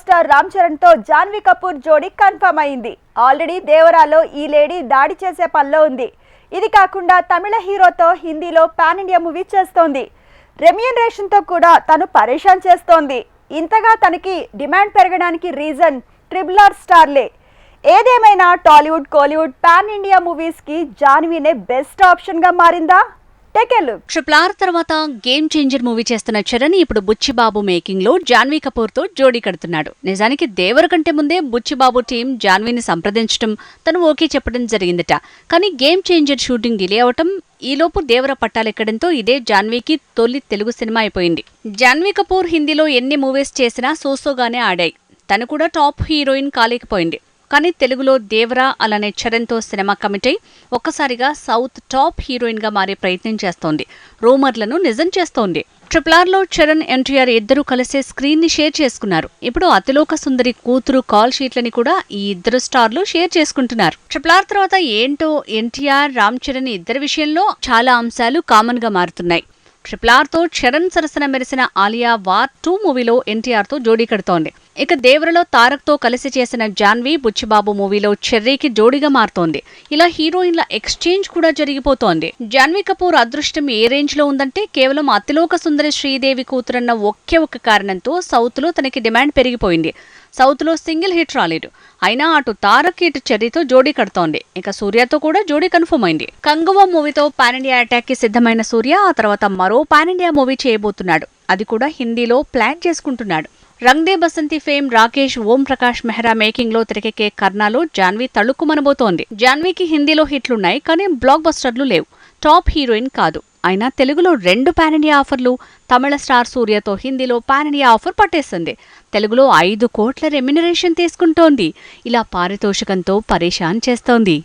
Star Ram చరణ్తో జాన్వీ కపూర్ జోడీ confirm అయింది. ఆల్రెడీ దేవరాలో ఈ లేడీ దాడి చేసే పనిలో ఉంది. ఇది కాకుండా తమిళ హీరోతో హిందీలో పాన్ ఇండియా మూవీ చేస్తోంది. రెమ్యూనరేషన్తో కూడా తను పరేషాన్ చేస్తోంది. ఇంతగా తనకి డిమాండ్ పెరగడానికి రీజన్ ట్రిబుల్ ఆర్ స్టార్లే. ఏదేమైనా టాలీవుడ్ కోలీవుడ్ పాన్ ఇండియా మూవీస్కి జాన్వీనే బెస్ట్ ఆప్షన్గా మారిందా? టేక్ ఏ లుక్ తర్వాత గేమ్ చేంజర్ మూవీ చేస్తున్న చరణ్ ఇప్పుడు బుచ్చిబాబు మేకింగ్లో జాన్వీ కపూర్తో జోడీ కడుతున్నాడు. నిజానికి దేవర్ కంటే ముందే బుచ్చిబాబు టీం జాన్వీని సంప్రదించడం తను ఓకే చెప్పడం జరిగిందట. కానీ గేమ్ చేంజర్ షూటింగ్ డిలే అవటం ఈలోపు దేవర పట్టాలెక్కడంతో ఇదే జాన్వీకి తొలి తెలుగు సినిమా అయిపోయింది. జాన్వీ కపూర్ హిందీలో ఎన్ని మూవీస్ చేసినా సోసోగానే ఆడాయి. తను కూడా టాప్ హీరోయిన్ కాలేకపోయింది. కానీ తెలుగులో దేవరా అలానే చరణ్తో సినిమా కమిటీ ఒక్కసారిగా సౌత్ టాప్ హీరోయిన్గా మారే ప్రయత్నం చేస్తోంది. రూమర్లను నిజం చేస్తోంది. ట్రిపుల్ ఆర్లో చరణ్ ఎన్టీఆర్ ఇద్దరూ కలిసే స్క్రీన్ని షేర్ చేసుకున్నారు. ఇప్పుడు అతిలోక సుందరి కూతురు కాల్ షీట్లని కూడా ఈ ఇద్దరు స్టార్లు షేర్ చేసుకుంటున్నారు. ట్రిపుల్ ఆర్ తర్వాత ఏంటో ఎన్టీఆర్ రామ్ చరణ్ ఇద్దరి విషయంలో చాలా అంశాలు కామన్గా మారుతున్నాయి. ట్రిపుల్ ఆర్తో చరణ్ సరసన మెరిసిన ఆలియా వార్ టూ మూవీలో ఎన్టీఆర్తో జోడీ కడుతోంది. ఇక దేవరలో తారక్తో కలిసి చేసిన జాన్వీ బుచ్చిబాబు మూవీలో చెర్రీకి జోడిగా మారుతోంది. ఇలా హీరోయిన్ల ఎక్స్చేంజ్ కూడా జరిగిపోతోంది. జాన్వీ కపూర్ అదృష్టం ఏ రేంజ్లో ఉందంటే కేవలం అతిలోక సుందరి శ్రీదేవి కూతురన్న ఒకే ఒక్క కారణంతో సౌత్లో తనకి డిమాండ్ పెరిగిపోయింది. సౌత్లో సింగిల్ హిట్ రాలేదు. అయినా అటు తారక్ ఇటు చెర్రీతో జోడీ కడుతోంది. ఇక సూర్యతో కూడా జోడీ కన్ఫర్మ్ అయింది. కంగువ మూవీతో పాన్ ఇండియా అటాక్కి సిద్ధమైన సూర్య ఆ తర్వాత మరో పాన్ ఇండియా మూవీ చేయబోతున్నాడు. అది కూడా హిందీలో ప్లాన్ చేసుకుంటున్నాడు. రంగ్దే బసంతి ఫేమ్ రాకేష్ ఓం ప్రకాష్ మెహ్రా మేకింగ్లో తెరకెక్కే కర్ణాలో జాన్వీ తళుక్కుమనబోతోంది. జాన్వీకి హిందీలో హిట్లున్నాయి కానీ బ్లాక్ బస్టర్లు లేవు. టాప్ హీరోయిన్ కాదు. అయినా తెలుగులో రెండు పాన్ ఇండియా ఆఫర్లు. తమిళ స్టార్ సూర్యతో హిందీలో పాన్ ఇండియా ఆఫర్ పట్టేస్తుంది తెలుగులో ఐదు కోట్ల రెమ్యునరేషన్ తీసుకుంటోంది. ఇలా పారితోషికంతో పరేషాన్ చేస్తోంది.